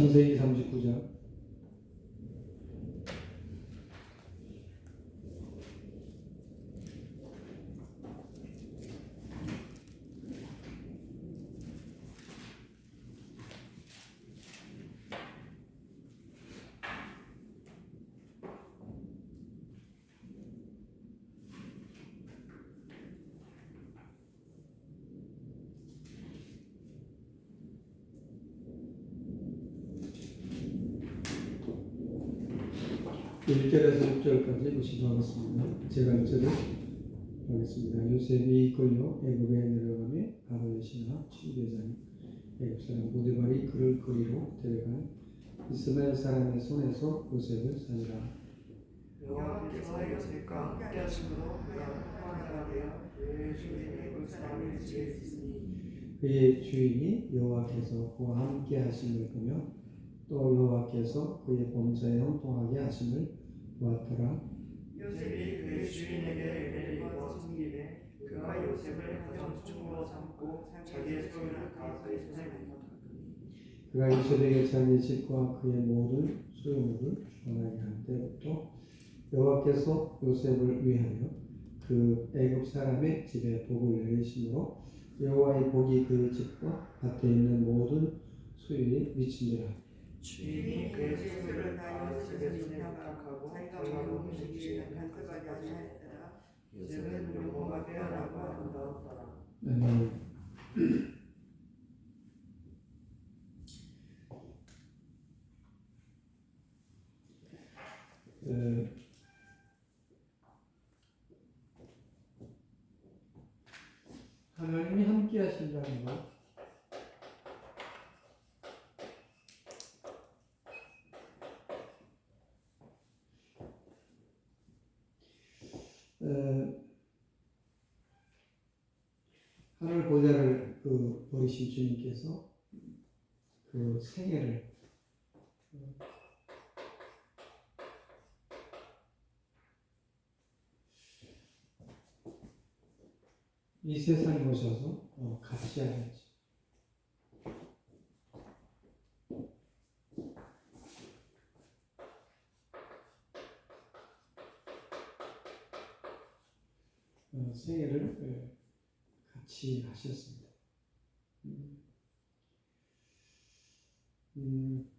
창세기 39장 일절에서 6절까지 보시도록 하겠습니다. 제가 1절을 하겠습니다. 요셉이 이끌려 애굽에 내려가며 여신아 취대자니 애굽 사람 보디발이 그를 거리로 데려간 이스마엘 사람의 손에서 요셉을 살리라. 여호와께서 요셉과 함께 하심으로 그가 그의 주인이 그 사람을 지혜있으니 그의 주인이 여호와께서 그와 함께 하심을 보며 또 여호와께서 그의 범사에 형통하게 하심을 보았더라. 요셉이 그의 주인에게 입어 섬기되 그가 요셉을 가정 중으로 삼고 자기의 소유를 다 손에 맡겼더니 그가 요셉에게 자기의 집과 그의 모든 소유물을 주관하게 한 때부터 여호와께서 요셉을 위하여 그 애굽 사람의 집에 복을 내리심으로 여호와의 복이 그의 집과 밭에 있는 모든 소유에 미치니라. 주인이 그의 소유를 다 요셉의 손에 맡각하고 장가로 음식을 간섭하지 아니하였더라 요셉은 용모가 빼어나고 아름다웠더라 아멘. 어, 하나님이 함께 하신다는 것. 하늘 보좌를 그 버리신 주님께서 그 생애를 이 세상에 오셔서 어, 같이 하셨지. 어, 생애를 예, 같이 하셨습니다. 음, 음,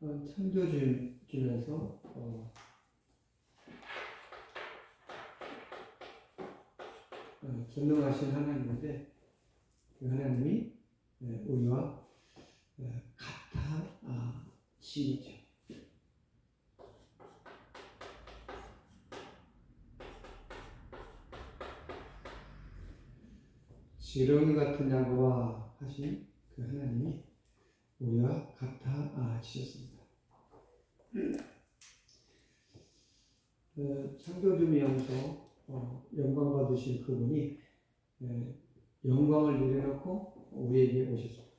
어, 창조주에서 어, 어, 전능하신 하나님인데 그 하나님이 예, 우리와 예, 같아 아, 시죠. 지렁이 같은 야고와 하신 그 하나님이 우리와 같아 아, 지셨습니다. 어, 창조주면서 어, 영광 받으신 그분이 예, 영광을 내려놓고 우리에게 오셨습니다.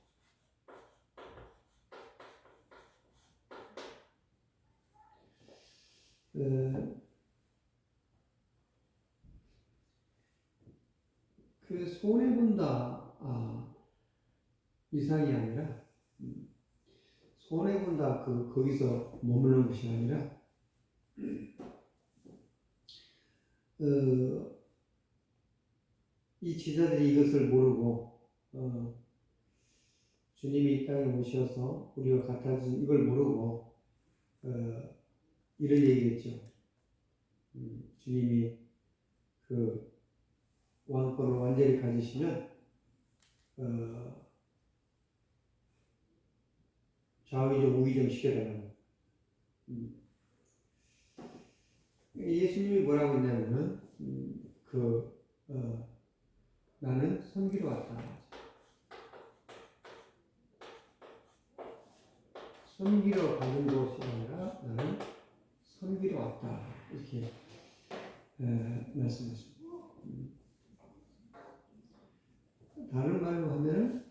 어, 그 손해 본다 아, 이상이 아니라 음, 손해 본다 그 거기서 머무는 것이 아니라 어, 이 제자들이 이것을 모르고 어, 주님이 이 땅에 오셔서 우리와 같아진 이걸 모르고 어, 이런 얘기했죠. 음, 주님이 그 왕권을 완전히 가지시면 어, 좌위적 우위적 시켜달라고. 음. 예수님이 뭐라고 했냐면은 음, 그 어, 나는 섬기러 왔다. 섬기러 가는 것이 아니라 나는 섬기러 왔다. 이렇게 에, 말씀하십니다. 음. 다른 말로 하면은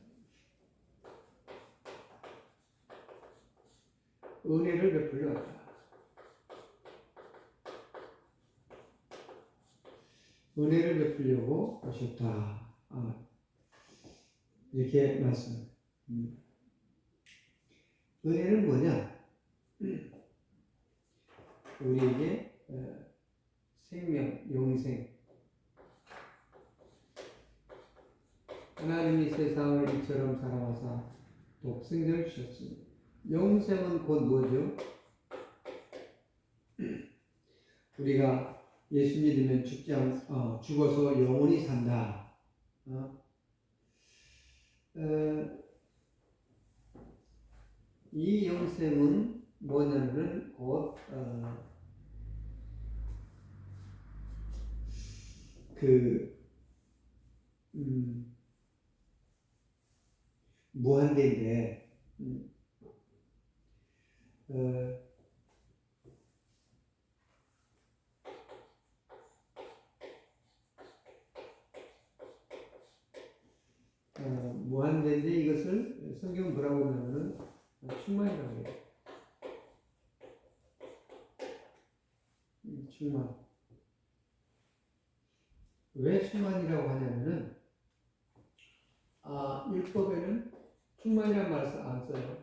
은혜를 베풀려 왔다. 은혜를 베풀려고 오셨다. 아, 이렇게 말씀합니다. 음. 은혜는 뭐냐? 우리에게 어, 생명, 영생. 하나님이 세상을 이처럼 사랑하사 독생자를 주셨습니다. 영생은 곧 뭐죠? 우리가 예수 믿으면 죽지 않, 어, 죽어서 영원히 산다. 어? 어, 이 영생은 뭐냐면은 곧 어, 그 음, 무한대인데 음, 어, 어, 무한대인데 이것을 성경 뭐라고 하냐면은 충만이라고 해요. 음, 충만. 왜 충만이라고 하냐면은 아 율법에는 충만이라는 말을 써- 안 써요.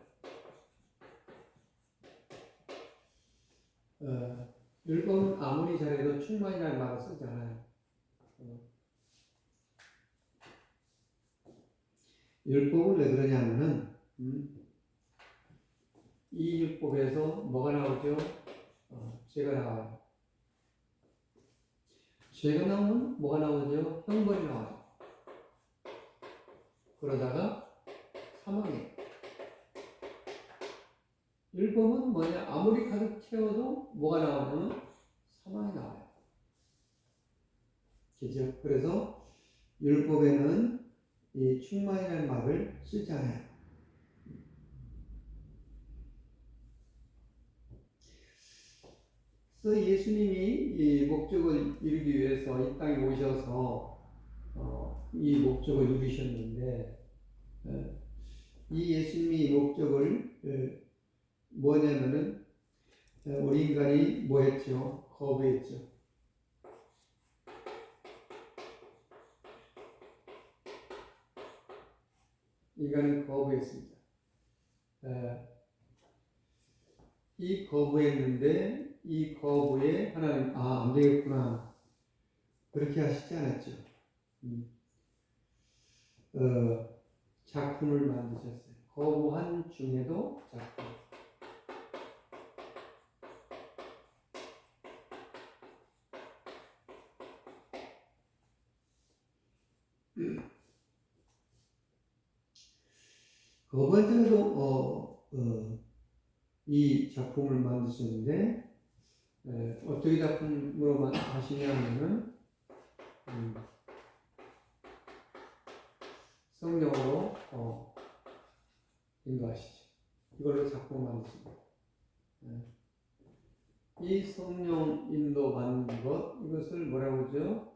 어, 율법은 아무리 잘해도 충만이라는 말을 쓰지 않아요. 어. 율법은 왜 그러냐면은 음, 이 율법에서 뭐가 나오죠? 어, 죄가 나와요. 죄가 나오면 뭐가 나오죠? 형벌이 나와요. 그러다가 사망이에요. 율법은 뭐냐? 아무리 가득 채워도 뭐가 나오냐면 사망이 나와요. 그죠? 그래서 율법에는 이 충만이라는 말을 쓰지 않아요. 그래서 예수님이 이 목적을 이루기 위해서 이 땅에 오셔서 어, 이 목적을 이루셨는데 어, 이 예수님이 목적을 어, 뭐냐면은 어, 우리 인간이 뭐했죠? 거부했죠. 인간은 거부했습니다. 어, 이 거부했는데 이 거부에 하나님 아 안 되겠구나 그렇게 하시지 않았죠. 음. 어, 작품을 만드셨어요. 거부한 중에도 작품. 거부한 중에도 어, 어, 이 작품을 만드셨는데 에, 어떻게 작품으로 만- 하시냐 하면은 음, 성령으로 어, 인도하시죠. 이걸로 작품 만드십니다. 예. 이 성령 인도 받는 것 이것을 뭐라고 하죠?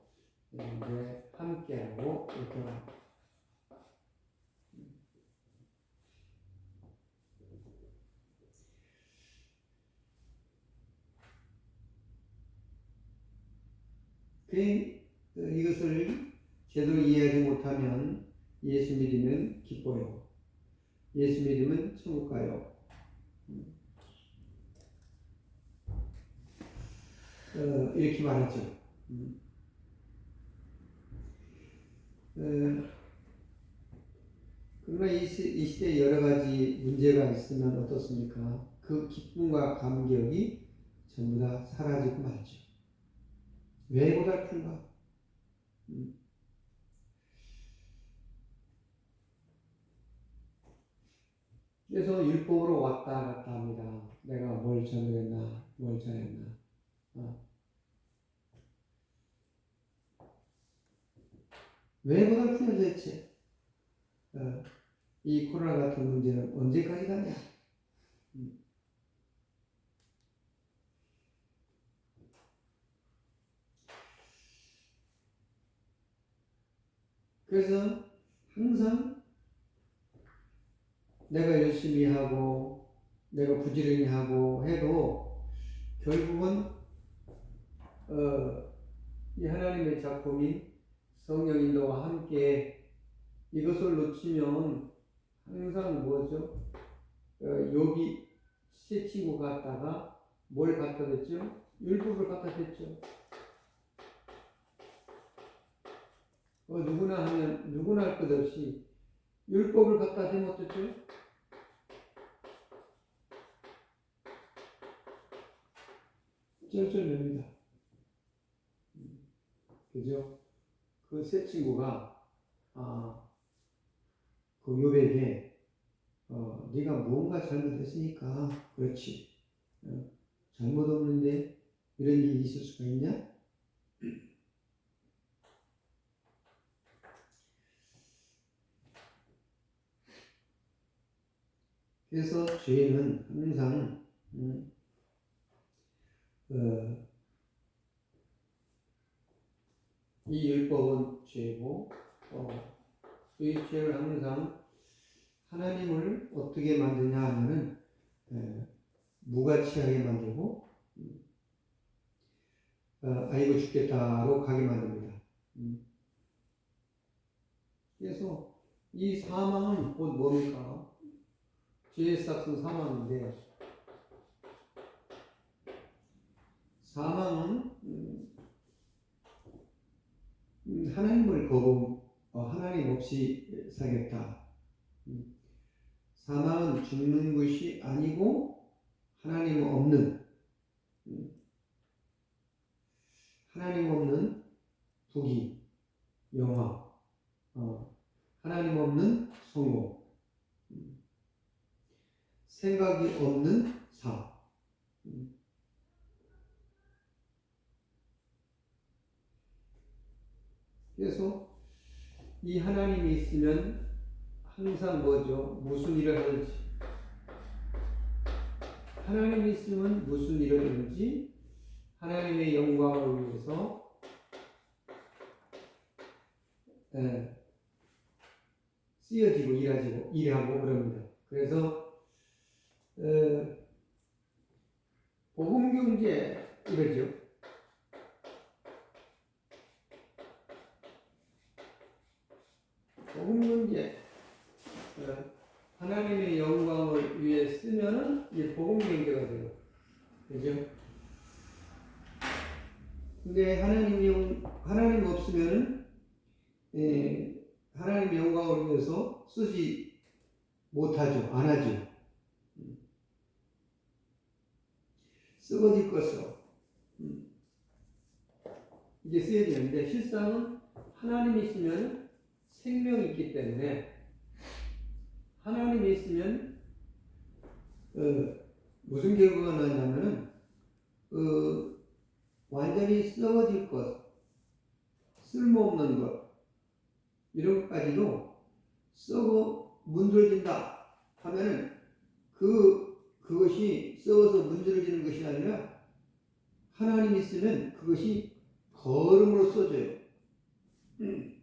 예, 이제 함께하고 이렇게 말합니다. 그 어, 이것을 제대로 이해하지 못하면 예수 믿으면 기뻐요. 예수 믿으면 천국 가요. 어, 이렇게 말하죠. 음. 어, 그러나 이, 시, 이 시 대에 여러 가지 문제가 있으면 어떻습니까? 그 기쁨과 감격이 전부 다 사라지고 말죠. 왜 고달픈가? 음. 그래서 율법으로 왔다 갔다 합니다. 내가 뭘 잘못했나, 뭘 잘했나. 어. 왜 고달프냐 도대체? 어. 이 코로나 같은 문제는 언제까지 가냐? 음. 그래서 항상 내가 열심히 하고 내가 부지런히 하고 해도 결국은 어, 이 하나님의 작품인 성령 인도와 함께 이것을 놓치면 항상 뭐죠? 어, 여기 세 친구 갔다가 뭘 갖다 댔죠? 율법을 갖다 댔죠. 어, 누구나 하면 누구나 할 것 없이 율법을 갖다 대면 어떻죠? 쩔쩔맵니다. 음, 그죠? 그 세 친구가 아, 그 요백에 어, 네가 무언가 잘못했으니까 그렇지. 어, 잘못 없는데 이런 일이 있을 수가 있냐? 그래서 죄는 항상 음, 어, 이 율법은 죄고 어, 이 죄를 항상 하나님을 어떻게 만드냐 하면은 에, 무가치하게 만들고 음, 어, 아이고 죽겠다로 가게 만듭니다. 음. 그래서 이 사망은 곧 뭡니까? 죄의 싹은 사망인데 사망은 음, 음, 하나님을 거부 어, 하나님 없이 살겠다. 음, 사망은 죽는 것이 아니고 하나님 없는 음, 하나님 없는 부귀 영화 어, 하나님 없는 성공 음, 생각이 없는 삶 음. 그래서 이 하나님이 있으면 항상 뭐죠? 무슨 일을 하든지 하나님이 있으면 무슨 일을 하든지 하나님의 영광을 위해서 예, 쓰여지고 일하지고 일하고 그럽니다. 그래서 어, 복음 경제 이러죠. 복음 경제 어, 하나님의 영광을 위해 쓰면은 이제 복음 경제가 돼요. 그죠? 근데 하나님이 영- 하나님 없으면은 예, 하나님의 영광을 위해서 쓰지 못하죠. 안 하죠. 음. 썩어질 것으로 음. 이게 쓰여야 되는데 실상은 하나님이 있으면 생명이 있기 때문에 하나님이 있으면 어, 무슨 결과가 나냐면은 어, 완전히 썩어질 것, 쓸모없는 것 이런 것까지도 썩어 문드러진다 하면은 그 그것이 썩어서 문드러지는 것이 아니라 하나님 있으면 그것이 거름으로 써져요. 음.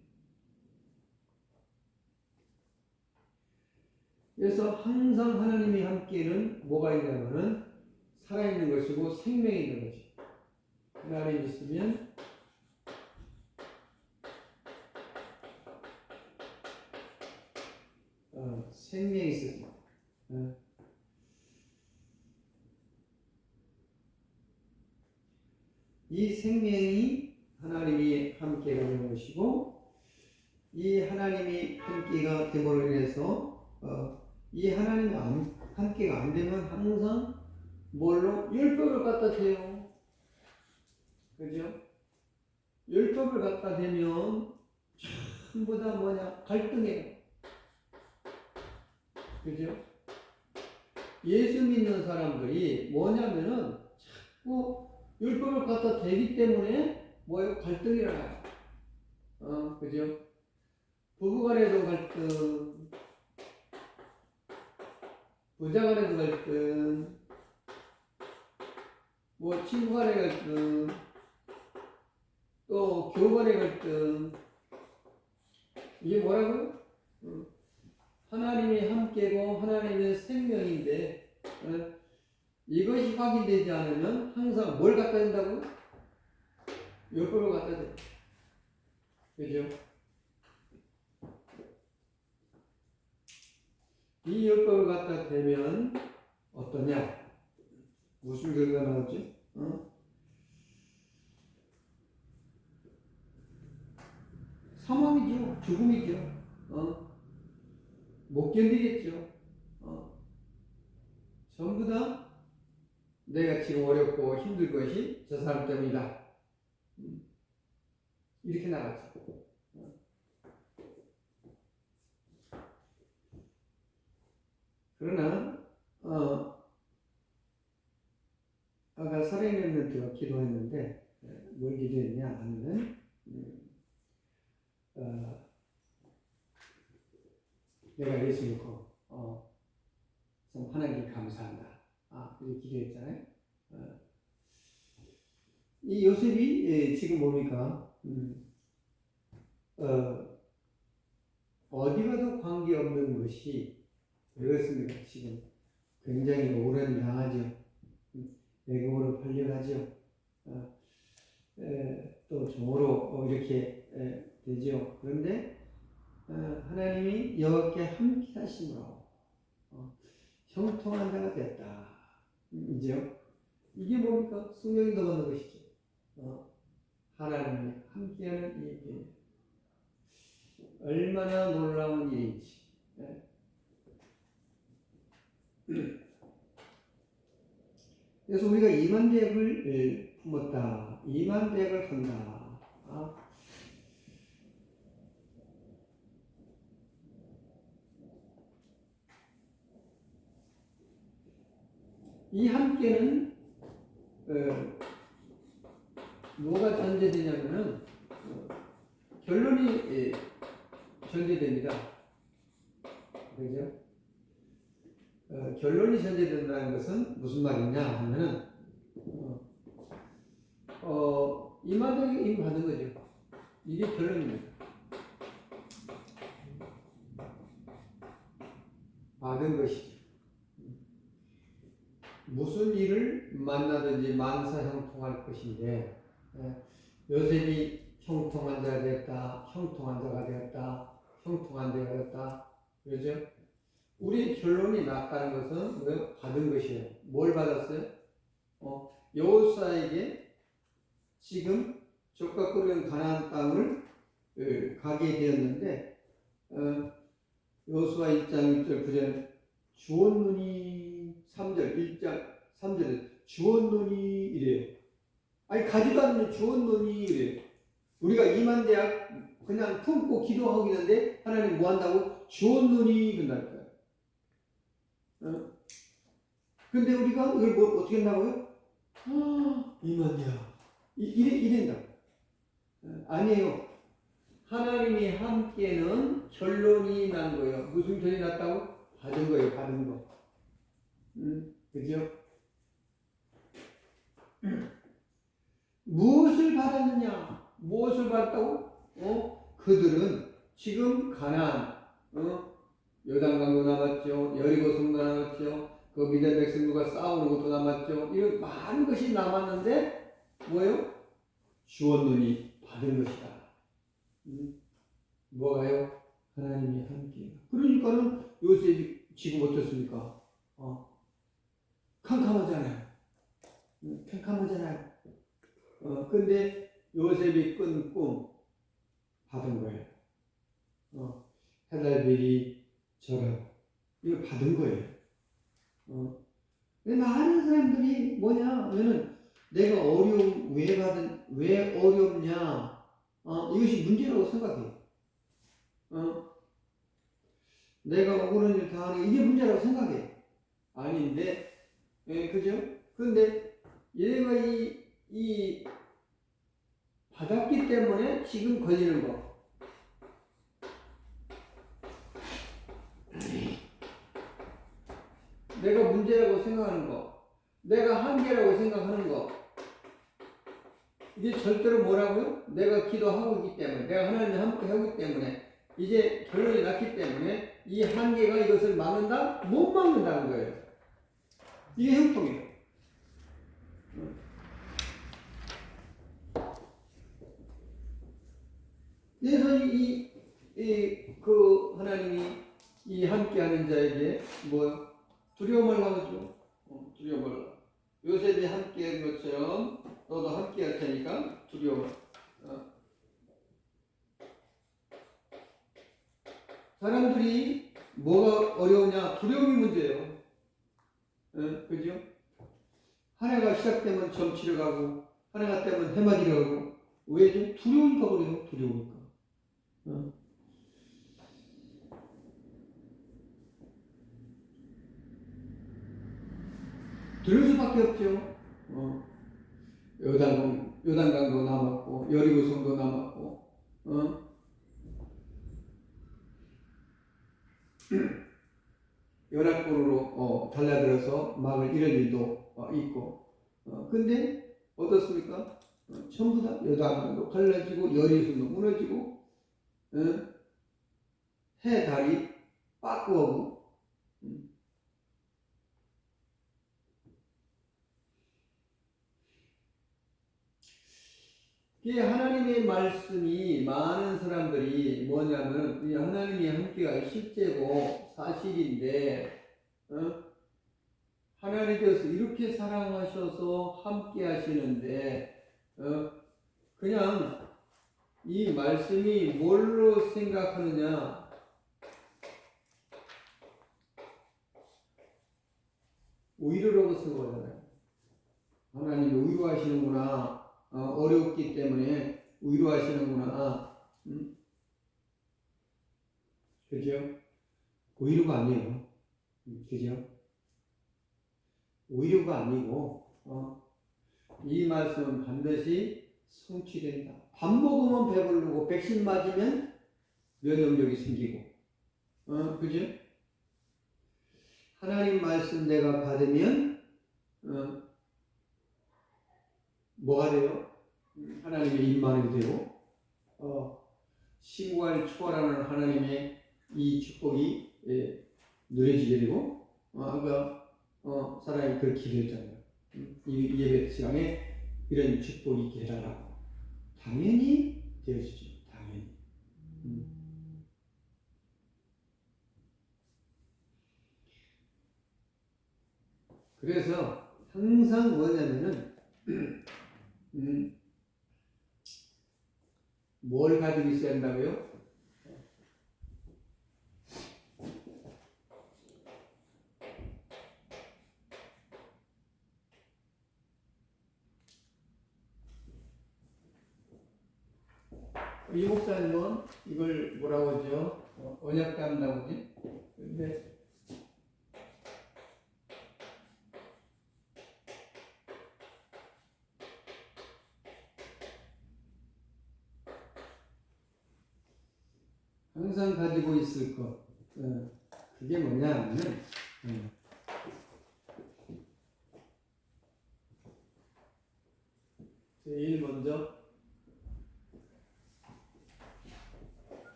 그래서 항상 하나님이 함께는 뭐가 있냐면은 살아있는 것이고 생명이 있는 것이. 하나님 있으면 어, 생명이 있습니다. 어. 이 생명이 하나님이 함께 가는 것이고 이 하나님이 함께가 됨으로 인해서 어, 이 하나님이 안, 함께가 안 되면 항상 뭘로 율법을 갖다 대요. 그죠? 율법을 갖다 대면 전부 다 뭐냐 갈등해요. 그죠? 예수 믿는 사람들이 뭐냐면은 자꾸 율법을 갖다 대기 때문에 뭐예요? 갈등이 일어나요. 어, 그죠? 부부간에도 갈등, 부자간에도 갈등, 뭐 친구 간의 갈등, 또 교간의 갈등. 이게 뭐라고요? 어, 하나님이 함께고 하나님의 생명인데 어, 이것이 확인되지 않으면 항상 뭘 갖다 된다고? 율법을 갖다 대. 그죠? 이 율법을 갖다 대면 어떠냐? 무슨 결과 나오죠? 어? 사망이죠. 죽음이죠. 어? 못 견디겠죠. 어? 전부 다 내가 지금 어렵고 힘들 것이 저 사람 때문이다. 음. 이렇게 나가죠. 어. 그러나 어, 아까 사랑했는데가 기도했는데 에, 뭘 기도했냐 하면은 음, 어, 내가 예수 믿고 어, 참 하나님께 감사한다. 아, 이렇게 기도했잖아요. 어. 이 요셉이 예, 지금 뭡니까? 음, 어, 어디 가도 관계없는 것이 왜 그렇습니까? 지금 굉장히 오랜. 음, 애국으로 팔려가죠. 어, 에, 또 종으로 어, 이렇게 에, 되죠. 그런데 어, 하나님이 여호와께 함께 하심으로 어, 형통한 자가 됐다. 음, 이제요. 이게 뭡니까? 수명이 넘어는 것이죠. 어, 하나님이 함께하는 이 일. 얼마나 놀라운 일인지. 예. 그래서 우리가 이만대학을 품었다. 이만대학을 한다. 아. 이 함께는 어, 뭐가 전제되냐면은 어, 결론이 예, 전제됩니다. 그죠? 어, 결론이 전제된다는 것은 무슨 말이냐 하면은 어, 어 이미 받은 거죠. 이게 결론입니다. 받은 것이죠. 무슨 일을 만나든지 만사 형통할 것인데 예, 요셉이 형통한 자가 되었다, 형통한 자가 되었다, 형통한 자가 되었다, 그러죠? 우리 결론이 났다는 것은 왜 받은 것이에요. 뭘 받았어요? 어, 여호사에게 지금 적과 끓는 가나안 땅을 어, 가게 되었는데 어, 여호수아 1장 1절 9절 주원눈이 3절 1장 3절에 주원눈이 이래요. 아니 가지도 않는 주원눈이 이래요. 우리가 이만 대학 그냥 품고 기도하고 있는데 하나님 뭐 한다고 주원눈이 그런다니까요. 어? 근데 우리가 이걸 뭐 어떻게 한다고요? 아, 이만이야. 이, 이래, 이ren다. 어, 아니에요. 하나님이 함께는 결론이 난 거예요. 무슨 결이 났다고? 받은 거예요, 받은 거. 음, 그죠? 무엇을 받았느냐? 무엇을 받았다고? 어? 그들은 지금 가난, 어? 요단 강도 남았죠. 여리고 성도 남았죠. 그 미대 백성들과 싸우는 것도 남았죠. 이런 많은 것이 남았는데 뭐예요? 주원눈이 받은 것이다. 음? 뭐가요? 하나님이 함께. 그러니까는 요셉이 지금 어떻습니까? 어? 캄캄하잖아요. 음, 캄캄하잖아요. 어, 근데 요셉이 꾼꿈 받은 거예요. 어, 해달별이 저런 이거 받은 거예요. 어. 많은 사람들이 뭐냐 하면은 내가 어려움 왜 받은 왜 어렵냐 어, 이것이 문제라고 생각해. 어. 내가 억울한 일 당하는 게 이게 문제라고 생각해. 아닌데, 예, 그죠? 근데 얘가 이, 이 받았기 때문에 지금 걸리는 거. 문제라고 생각하는 거, 내가 한계라고 생각하는 거, 이게 절대로 뭐라고요? 내가 기도하고 있기 때문에, 내가 하나님과 함께 하기 때문에, 이제 결론이 났기 때문에 이 한계가 이것을 막는다? 못 막는다는 거예요. 이게 형통이에요. 그래서 이, 이, 그 하나님이 이 함께하는 자에게 뭐 두려워 말라고 죠 어, 두려워 말라. 요셉이 함께한 것처럼 너도 함께할 테니까 두려워. 말라. 어. 사람들이 뭐가 어려우냐? 두려움이 문제예요. 어, 그죠? 한 해가 시작되면 점치러 가고 한 해가 되면 해맞이러 가고 왜죠? 두려우니까 그래요. 두려우니까. 어. 들을 수밖에 없죠. 어. 요단 요단강도 남았고 여리고성도 남았고 어. 연합군으로 어, 달라들어서 막을 잃을 일도 어, 있고 어, 근데 어떻습니까? 어, 전부 다 요단강도 갈라지고 여리고성도 무너지고 어? 해 달이 빠꾸어고 이게 하나님의 말씀이 많은 사람들이 뭐냐면 이 하나님이 함께가 실제고 사실인데 어? 하나님께서 이렇게 사랑하셔서 함께 하시는데 어? 그냥 이 말씀이 뭘로 생각하느냐 위로라고 생각하잖아요 하나님이 위로하시는구나 어, 어렵기 때문에 위로하시는구나. 음? 그죠? 위로가 아니에요. 음, 그죠? 위로가 아니고, 어, 이 말씀은 반드시 성취된다. 밥 먹으면 배부르고, 백신 맞으면 면역력이 생기고, 어, 그죠? 하나님 말씀 내가 받으면, 어, 뭐가 돼요? 하나님의 되고 어, 신구할 초월하는 하나님의 이 축복이 예, 누려지게 되고 어, 아까 어, 사랑이 그렇게 기도했잖아요. 음, 이 예배 시간에 이런 축복이 있게 해달라고 당연히 되어지죠. 당연히. 음. 그래서 항상 뭐냐면은 음, 뭘 가지고 있어야 한다고요? 이 목사님은 이걸 뭐라고 하죠? 어, 언약감이라고 하지? 근데 가지고 있을 것. 어, 그게 뭐냐 하면, 어, 제일 먼저,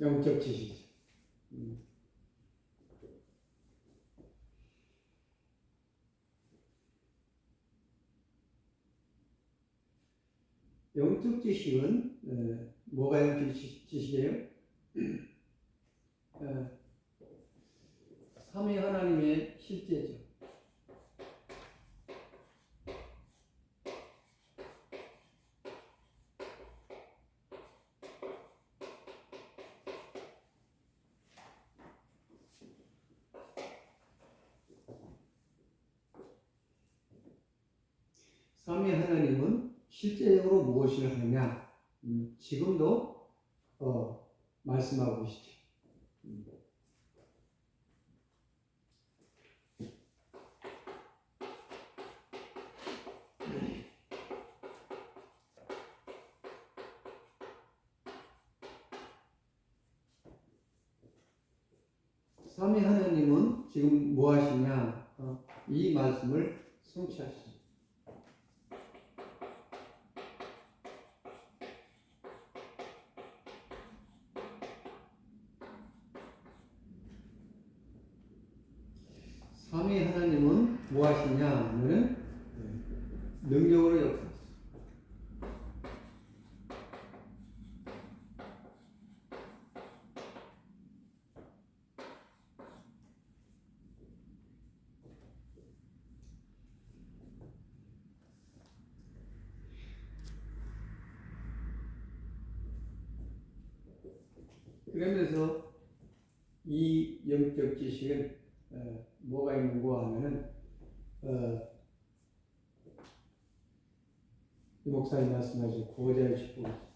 영적 지식이죠. 음. 영적 지식은 에, 뭐가 지- 지식이에요? 에, 삼위 하나님의 실제죠. 삼위 하나님은 실제적으로 무엇을 하느냐? 음, 지금도 어, 말씀하고 계시죠. 음. 삼위 하나님은 지금 뭐 하시냐? 어, 이 말씀을 성취하시죠. 역사하느냐는 능력으로 역사. 그러면서 이 영적 지식은 어, 뭐가 있는고 하면은 어, 목사님 말씀하신 고자의 축복이죠.